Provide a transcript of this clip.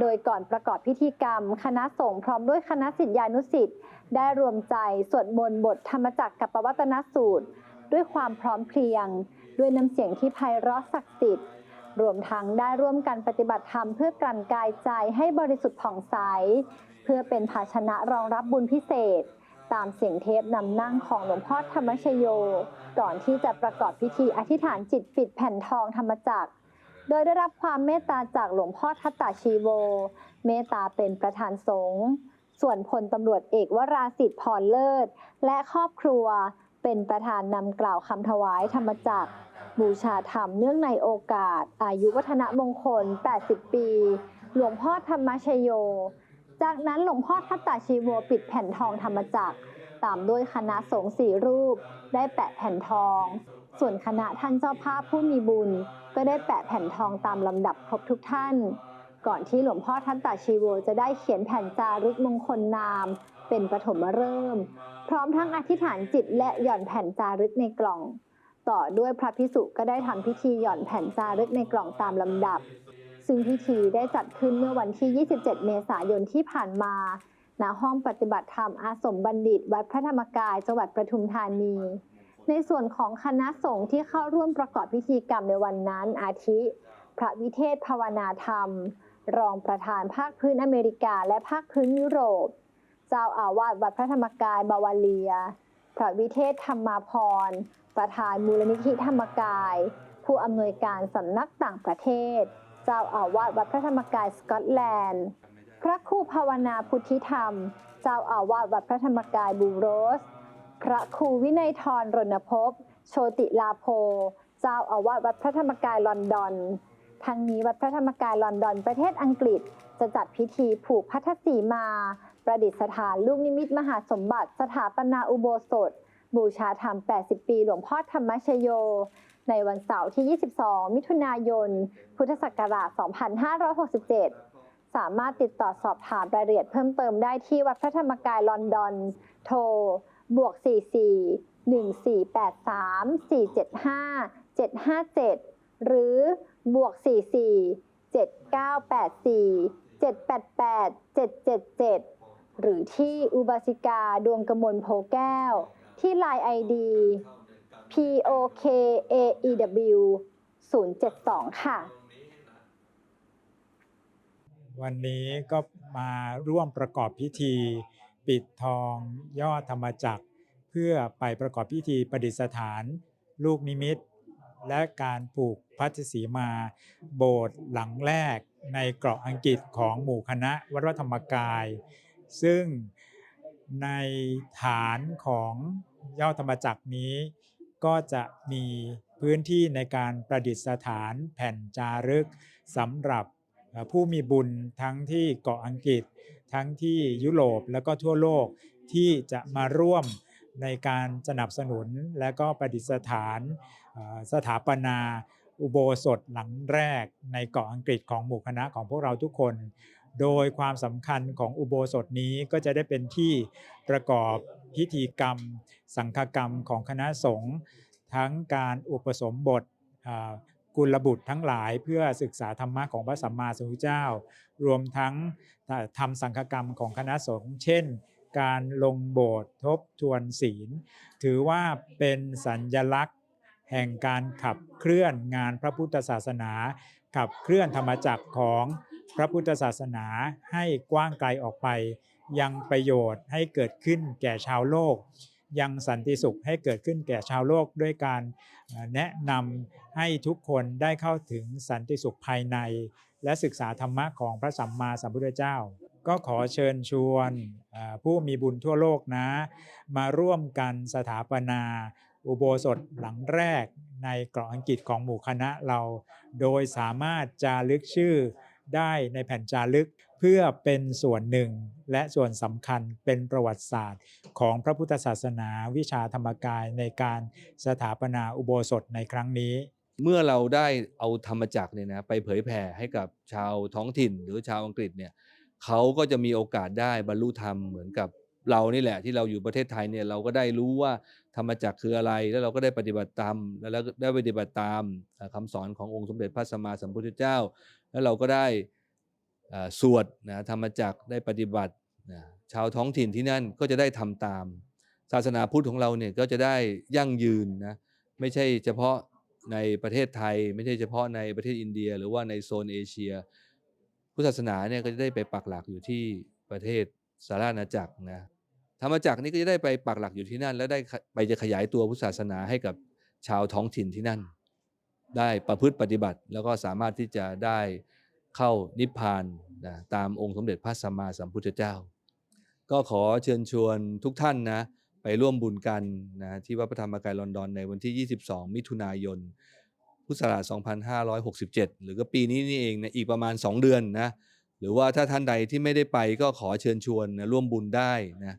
โดยก่อนประกอบพิธีกรรม คณะสงฆ์พร้อมด้วยคณะศิษยานุศิษย์ได้รวมใจสวดมนต์บทธรรมจักรกับปวัตนสูตร ด้วยความพร้อมเพรียง ด้วยน้ำเสียงที่ไพเราะศักดิ์สิทธิ์ รวมทั้งได้ร่วมกันปฏิบัติธรรมเพื่อกลั่นกายใจให้บริสุทธิ์ผ่องใส เพื่อเป็นภาชนะรองรับบุญพิเศษ ตามเสียงเทปนำนั่งของหลวงพ่อธรรมชโย ก่อนที่จะประกอบพิธีอธิษฐานจิตปิดแผ่นทองธรรมจักร โดยได้รับความเมตตาจากหลวงพ่อทัตตาชีโว เมตตาเป็นประธานสงฆ์ส่วนพลตำรวจเอกวราสิทธิ์พรเลิศ และครอบครัวเป็นประธานนำกล่าวคำถวายธรรมจักร บูชาธรรมเนื่องในโอกาส อายุวัฒนมงคล 80 ปี หลวงพ่อธรรมชโย จากนั้นหลวงพ่อทัตตาชีโวปิดแผ่นทองธรรมจักร ตามด้วยคณะสงฆ์สี่รูป ได้แปะแผ่นทอง ส่วนคณะท่านเจ้าภาพผู้มีบุญ ก็ได้แปะแผ่นทองตามลำดับครบทุกท่าน ก่อนที่หลวงพ่อทัตตาชีโวจะได้เขียนแผ่นจารึกมงคลนาม เป็นปฐมฤกษ์พร้อมทั้งอธิษฐานจิตและหย่อนแผ่นจารึกในกล่อง ต่อด้วยพระพิสุก็ได้ทำพิธีหย่อนแผ่นจารึกในกล่องตามลำดับ ซึ่งพิธีได้จัดขึ้นเมื่อวันที่ 27 เมษายนที่ผ่านมาณห้องปฏิบัติธรรมอาสมบัณฑิต วัดพระธรรมกายจังหวัดปทุมธานี ในส่วนของคณะสงฆ์ที่เข้าร่วมประกอบพิธีกรรมในวันนั้น อาทิ พระวิเทศภาวนาธรรม รองประธานภาคพื้นอเมริกาและภาคพื้นยุโรป เจ้าอาวาสวัดพระธรรมกายบาวาเลีย พระวิเทศธรรมาพร ประธานมูลนิธิธรรมกาย ผู้อำนวยการสำนักต่างประเทศ เจ้าอาวาสวัดพระธรรมกายสกอตแลนด์ พระครูภาวนาพุทธิธรรม เจ้าอาวาสวัดพระธรรมกายบูโรส พระครูวินัยทรรณภพโชติลาโพ เจ้าอาวาสวัดพระธรรมกายลอนดอนทั้งนี้วัดพระธรรมกายลอนดอนประเทศอังกฤษ จะจัดพิธีผูกพัทธสีมา ประดิษฐานลูกนิมิตมหาสมบัติสถาปนาอุโบสถ บูชาธรรม 80 ปีหลวงพ่อธรรมชโย ในวันเสาร์ที่ 22 มิถุนายน พุทธศักราช 2567 สามารถติดต่อสอบถามรายละเอียดเพิ่มเติมได้ที่วัดพระธรรมกายลอนดอน โทร บวก 44 1483 475 757 หรือบวก 44 7984 788 777 หรือที่อุบาสิกาดวงกมลโพแก้ว ที่ Line ID POKAEW 072 ค่ะ วันนี้ก็มาร่วมประกอบพิธี ปิดทองยอดธรรมจักร เพื่อไปประกอบพิธีประดิษฐาน ลูกนิมิต และการปลูกพัทสีมา โบสถ์หลังแรกในเกาะอังกฤษของหมู่คณะวัดธรรมกาย ซึ่งในฐานของยอดธรรมจักรนี้ ก็จะมีพื้นที่ในการประดิษฐานแผ่นจารึกสำหรับผู้มีบุญทั้งที่เกาะอังกฤษ ทั้งที่ยุโรปแล้วก็ทั่วโลกที่จะมาร่วมในการสนับสนุนและก็ประดิษฐานสถาปนาอุโบสถหลังแรกในเกาะอังกฤษของหมู่คณะของพวกเราทุกคน โดยความสำคัญของอุโบสถนี้ก็จะได้เป็นที่ประกอบพิธีกรรม สังฆกรรมของคณะสงฆ์ทั้งการอุปสมบท กุลบุตรทั้งหลายเพื่อศึกษาธรรมะของพระสัมมาสัมพุทธเจ้า รวมทั้งทำสังฆกรรมของคณะสงฆ์เช่น การลงโบสถ์ทบทวนศีล ถือว่าเป็นสัญญลักษณ์ แห่งการขับเคลื่อนงานพระพุทธศาสนา ขับเคลื่อนธรรมจักรของพระพุทธศาสนาให้กว้างไกลออกไป ยังประโยชน์ให้เกิดขึ้นแก่ชาวโลก ยังสันติสุขให้เกิดขึ้นแก่ชาวโลกด้วยการแนะนำให้ทุกคนได้เข้าถึงสันติสุขภายใน และศึกษาธรรมะของพระสัมมาสัมพุทธเจ้า ก็ขอเชิญชวนผู้มีบุญทั่วโลกนะ มาร่วมกันสถาปนา อุโบสถหลังแรกในเกาะอังกฤษของหมู่คณะเรา โดยสามารถจารึกชื่อได้ในแผ่นจารึก เพื่อเป็นส่วนหนึ่งและส่วนสำคัญเป็นประวัติศาสตร์ของพระพุทธศาสนาวิชาธรรมกายในการสถาปนาอุโบสถในครั้งนี้ เมื่อเราได้เอาธรรมจักรเนี่ยนะไปเผยแผ่ให้กับชาวท้องถิ่นหรือชาวอังกฤษเนี่ยเขาก็จะมีโอกาสได้บรรลุธรรมเหมือนกับเรานี่แหละที่เราอยู่ประเทศไทยเนี่ยเราก็ได้รู้ว่าธรรมจักรคืออะไร แล้วเราก็ได้ปฏิบัติตามแล้วได้ปฏิบัติตามเอ่อคำสอนขององค์สมเด็จพระสัมมาสัมพุทธเจ้า แล้วเราก็ได้ สวดนะธรรมจักได้ปฏิบัตินะชาวท้องถิ่นที่นั่นก็จะได้ทำตาม ศาสนาพุทธของเราเนี่ยก็จะได้ยั่งยืนนะไม่ใช่เฉพาะในประเทศไทย ไม่ใช่เฉพาะในประเทศอินเดีย หรือว่าในโซนเอเชีย พุทธศาสนาเนี่ยก็จะได้ไปปักหลักอยู่ที่ประเทศสาราณจักรนะธรรมจักรนี่ก็จะได้ไปปักหลักอยู่ที่นั่น แล้วได้ไปจะขยายตัวพุทธศาสนาให้กับชาวท้องถิ่นที่นั่น ได้ประพฤติปฏิบัติแล้วก็สามารถที่จะได้ เข้านิพพานนะตามองค์สมเด็จพระสัมมาสัมพุทธเจ้า ก็ขอเชิญชวนทุกท่านนะไปร่วมบุญกันนะที่วัดพระธรรมกายลอนดอนในวันที่ 22 มิถุนายน พุทธศักราช 2567 หรือก็ปีนี้นี่เองนะอีกประมาณ 2 เดือนนะหรือว่าถ้าท่านใดที่ไม่ได้ไปก็ขอเชิญชวนนะร่วมบุญได้นะ